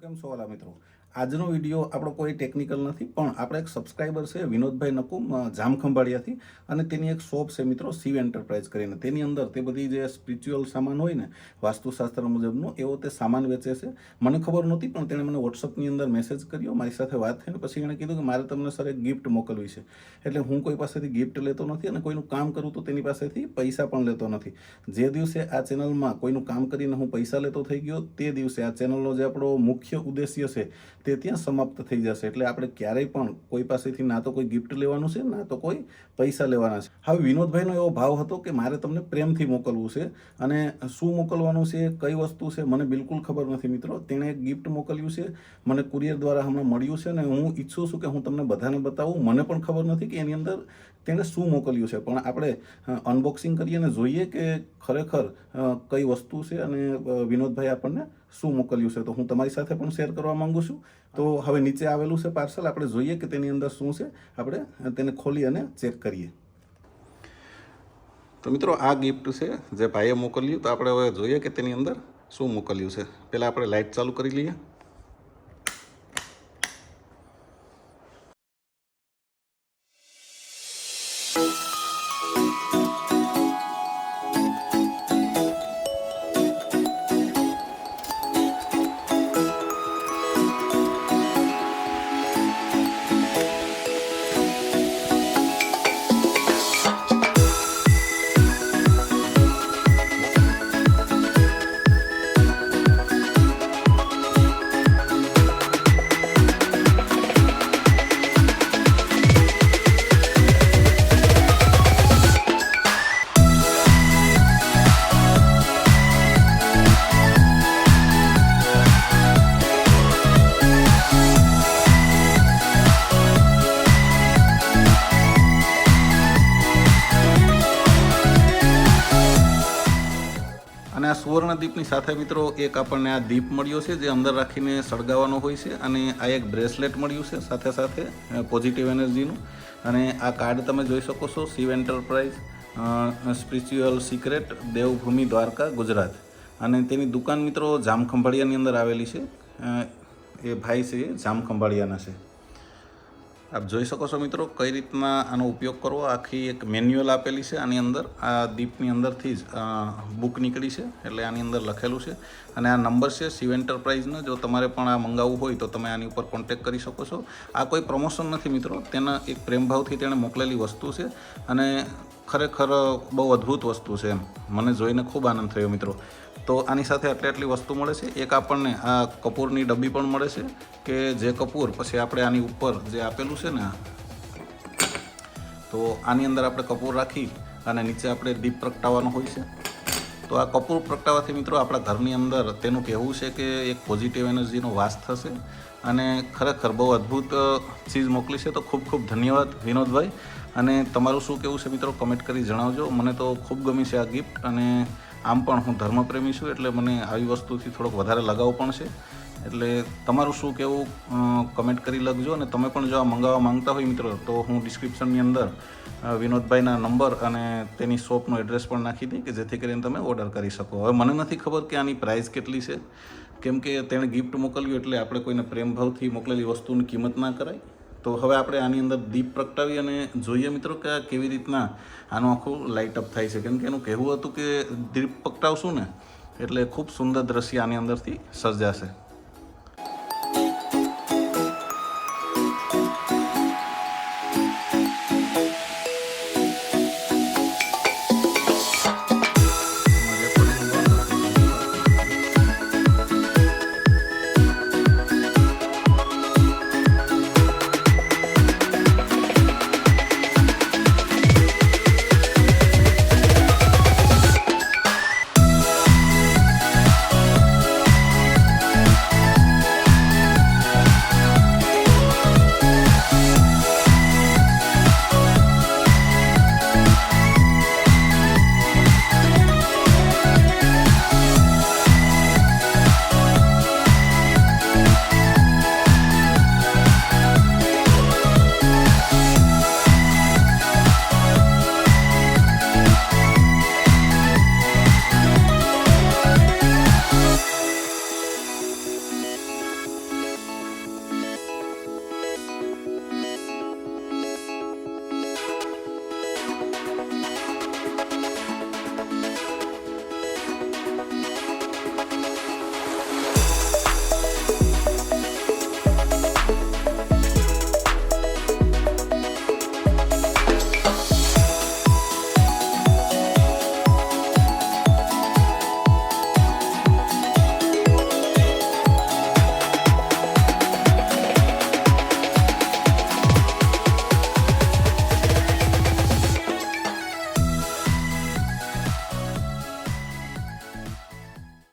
કેમ છો વાલા મિત્રો? આજનો વીડિયો આપણો કોઈ ટેકનિકલ નથી, પણ આપણે એક સબસ્ક્રાઈબર છે વિનોદભાઈ નકુમ જામખંભાળિયાથી. અને તેની એક શોપ છે મિત્રો, શિવ એન્ટરપ્રાઇઝ કરીને. તેની અંદર તે બધી જે સ્પિરિચ્યુઅલ સામાન હોય ને, વાસ્તુશાસ્ત્ર મુજબનો, એવો તે સામાન વેચે છે. મને ખબર નહોતી, પણ તેણે મને વોટ્સઅપની અંદર મેસેજ કર્યો, મારી સાથે વાત થઈને પછી એણે કીધું કે મારે તમને સર એક ગિફ્ટ મોકલવી છે. એટલે હું કોઈ પાસેથી ગિફ્ટ લેતો નથી અને કોઈનું કામ કરું તો તેની પાસેથી પૈસા પણ લેતો નથી. જે દિવસે આ ચેનલમાં કોઈનું કામ કરીને હું પૈસા લેતો થઈ ગયો, તે દિવસે આ ચેનલનો જે આપણો મુખ્ય ઉદ્દેશ્ય છે, તે ત્યાં સમાપ્ત થઈ જશે. એટલે આપણે ક્યારેય પણ કોઈ પાસેથી ના તો કોઈ ગિફ્ટ લેવાનું છે, ના તો કોઈ પૈસા લેવાના છે. હવે વિનોદભાઈનો એવો ભાવ હતો કે મારે તમને પ્રેમથી મોકલવું છે અને શું મોકલવાનું છે, કઈ વસ્તુ છે, મને બિલકુલ ખબર નથી મિત્રો. તેણે ગિફ્ટ મોકલ્યું છે, મને કુરિયર દ્વારા હમણાં મળ્યું છે અને હું ઈચ્છું છું કે હું તમને બધાને બતાવું. મને પણ ખબર નથી કે એની અંદર તેણે શું મોકલ્યું છે? પણ આપણે અનબોક્સિંગ કરીએ અને જોઈએ કે ખરેખર કઈ વસ્તુ છે અને વિનોદભાઈ આપણને શું મોકલ્યું છે? તો હું તમારી સાથે પણ શેર કરવા માંગુ છું. તો હવે નીચે આવેલું છે પાર્સલ. આપણે જોઈએ કે તેની અંદર શું છે. આપણે તેને ખોલી અને ચેક કરીએ. તો મિત્રો, આ ગિફ્ટ છે જે ભાઈએ મોકલ્યું. તો આપણે હવે જોઈએ કે તેની અંદર શું મોકલ્યું છે. પહેલાં આપણે લાઇટ ચાલુ કરી લઈએ. આ સુવર્ણ દીપની સાથે મિત્રો એક આપણને આ દીપ મળ્યો છે જે અંદર રાખીને સળગાવવાનો હોય છે અને આ એક બ્રેસલેટ મળ્યું છે સાથે સાથે પોઝિટિવ એનર્જીનું અને આ કાર્ડ તમે જોઈ શકો છો, Shiv enterprise spiritual secret Devbhoomi Dwarka, Gujarat. અને તેની દુકાન મિત્રો જામખંભાળિયાની અંદર આવેલી છે. એ ભાઈ છે જામખંભાળિયાના છે. આપ જોઈ શકો છો મિત્રો કઈ રીતના આનો ઉપયોગ કરવો. આખી એક મેન્યુઅલ આપેલી છે આની અંદર. આ દીપની અંદરથી જ બુક નીકળી છે એટલે આની અંદર લખેલું છે. અને આ નંબર છે શિવ એન્ટરપ્રાઇઝનો. જો તમારે પણ આ મંગાવવું હોય તો તમે આની ઉપર કોન્ટેક્ટ કરી શકો છો. આ કોઈ પ્રમોશન નથી મિત્રો. તેના એક પ્રેમભાવથી તેણે મોકલેલી વસ્તુ છે. અને ખરેખર બહુ અદ્ભુત વસ્તુ છે એમ. મને જોઈને ખૂબ આનંદ થયો મિત્રો. તો આની સાથે આટલી આટલી વસ્તુ મળે છે. એક આપણને આ કપૂરની ડબ્બી પણ મળે છે કે જે કપૂર પછી આપણે આની ઉપર જે આપેલું છે ને તો આની અંદર આપણે કપૂર રાખી અને નીચે આપણે દીપ પ્રગટાવવાનો હોય છે. તો આ કપૂર પ્રગટાવવાથી મિત્રો આપણા ઘરની અંદર તેનું કહેવું છે કે એક પોઝિટિવ એનર્જીનો વાસ થશે અને ખરેખર બહુ અદ્ભુત ચીજ મોકલી છે. તો ખૂબ ખૂબ ધન્યવાદ વિનોદભાઈ. અને તમારું શું કહેવું છે મિત્રો? કમેન્ટ કરી જણાવજો. મને તો ખૂબ ગમી છે આ ગિફ્ટ અને આમ પણ હું ધર્મપ્રેમી છું એટલે મને આવી વસ્તુથી થોડોક વધારે લગાવ પણ છે. એટલે તમારું શું કહેવું કમેન્ટ કરી લખજો અને તમે પણ જો આ મંગાવવા માંગતા હોય મિત્રો, તો હું ડિસ્ક્રિપ્શનની અંદર વિનોદભાઈના નંબર અને તેની શોપનો એડ્રેસ પણ નાખી દઈ કે જેથી કરીને તમે ઓર્ડર કરી શકો. હવે મને નથી ખબર કે આની પ્રાઇસ કેટલી છે. કેમ કે તેણે ગિફ્ટ મોકલ્યું એટલે આપણે કોઈને પ્રેમભાવથી મોકલેલી વસ્તુની કિંમત ના કરાય. તો હવે આપણે આની અંદર દીપ પ્રગટાવી અને જોઈએ મિત્રો કે આ કેવી રીતના આનું આખું લાઇટ અપ થાય છે. કેમ કે એનું કહેવું હતું કે દીપ પ્રગટાવશું ને, એટલે ખૂબ સુંદર દ્રશ્ય આની અંદરથી સર્જાશે.